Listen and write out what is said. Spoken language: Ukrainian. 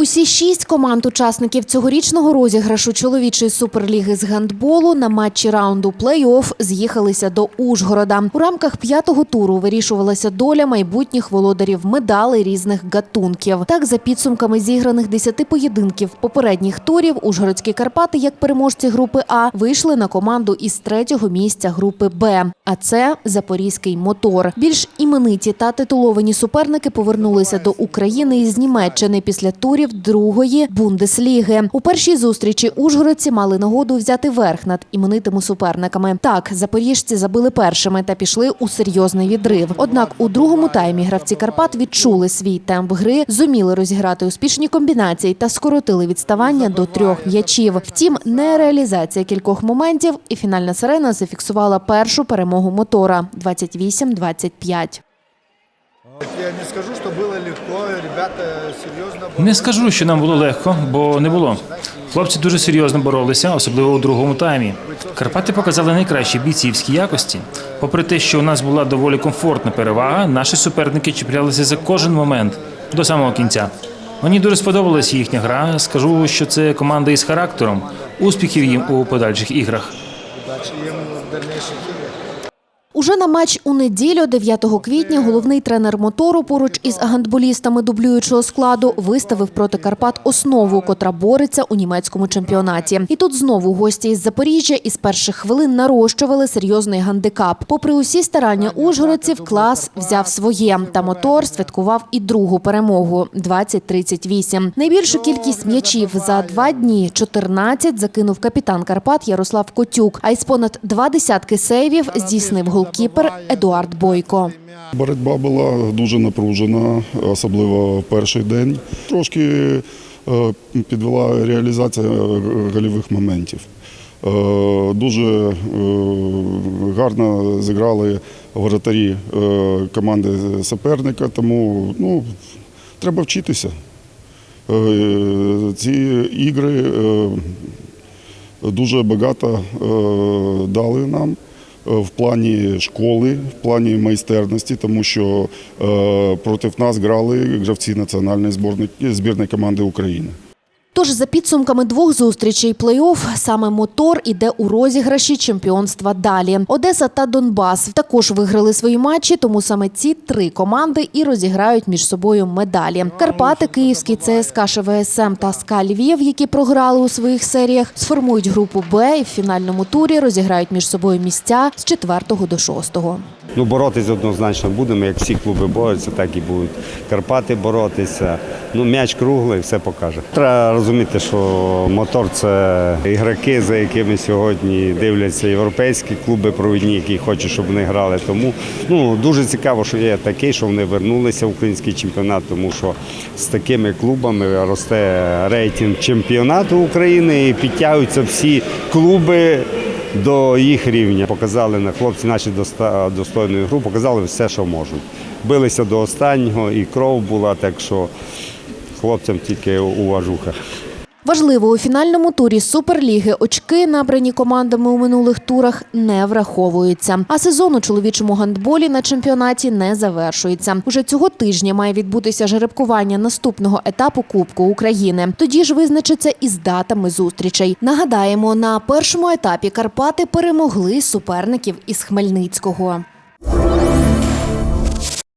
Усі шість команд учасників цьогорічного розіграшу чоловічої суперліги з гандболу на матчі раунду плей-офф з'їхалися до Ужгорода. У рамках п'ятого туру вирішувалася доля майбутніх володарів медалей різних гатунків. Так, за підсумками зіграних десяти поєдинків попередніх турів, Ужгородські Карпати, як переможці групи А, вийшли на команду із третього місця групи Б. А це Запорізький мотор. Більш імениті та титуловані суперники повернулися до України із Німеччини після турів другої бундесліги. У першій зустрічі ужгородці мали нагоду взяти верх над іменитими суперниками. Так, запоріжці забили першими та пішли у серйозний відрив. Однак у другому таймі гравці Карпат відчули свій темп гри, зуміли розіграти успішні комбінації та скоротили відставання до трьох м'ячів. Втім, не реалізація кількох моментів, і фінальна сирена зафіксувала першу перемогу мотора 28-25. Не скажу, що нам було легко, бо не було. Хлопці дуже серйозно боролися, особливо у другому таймі. Карпати показали найкращі бійцівські якості. Попри те, що у нас була доволі комфортна перевага, наші суперники чіплялися за кожен момент до самого кінця. Мені дуже сподобалась їхня гра. Скажу, що це команда із характером. Успіхів їм у подальших іграх. Уже на матч у неділю, 9 квітня, головний тренер мотору поруч із гандболістами дублюючого складу виставив проти Карпат основу, котра бореться у німецькому чемпіонаті. І тут знову гості із Запоріжжя із перших хвилин нарощували серйозний гандикап. Попри усі старання ужгородців, клас взяв своє. Та мотор святкував і другу перемогу 20-38. Найбільшу кількість м'ячів за два дні 14 закинув капітан Карпат Ярослав Котюк. А із понад два десятки сейвів здійснив голкіпер Едуард Бойко. Боротьба була дуже напружена, особливо в перший день. Трошки е, підвела реалізація е, гольових моментів. Е, Дуже гарно зіграли воротарі команди суперника, тому ну, треба вчитися. Ці ігри дуже багато дали нам в плані школи, в плані майстерності, тому що е, проти нас грали гравці національної збірної, збірної команди України. Тож за підсумками двох зустрічей плей-офф саме мотор іде у розіграші чемпіонства далі. Одеса та Донбас також виграли свої матчі, тому саме ці три команди і розіграють між собою медалі. Карпати, Київський ЦСКА ШВСМ та СКА Львів, які програли у своїх серіях, сформують групу Б і в фінальному турі розіграють між собою місця з 4 до 6. Ну, боротися однозначно будемо, як всі клуби борються, так і будуть Карпати боротися. Ну, м'яч круглий, все покаже. Треба розуміти, що мотор це ігроки, за якими сьогодні дивляться європейські клуби провідні, які хочуть, щоб вони грали. Тому ну, дуже цікаво, що є такий, що вони вернулися в український чемпіонат, тому що з такими клубами росте рейтинг чемпіонату України і підтягуються всі клуби до їх рівня. Показали на хлопці наші достойну гру, показали все, що можуть. Билися до останнього, і кров була, так що хлопцям тільки уважуха. Важливо, у фінальному турі Суперліги очки, набрані командами у минулих турах, не враховуються. А сезон у чоловічому гандболі на чемпіонаті не завершується. Уже цього тижня має відбутися жеребкування наступного етапу Кубку України. Тоді ж визначиться із датами зустрічей. Нагадаємо, на першому етапі Карпати перемогли суперників із Хмельницького.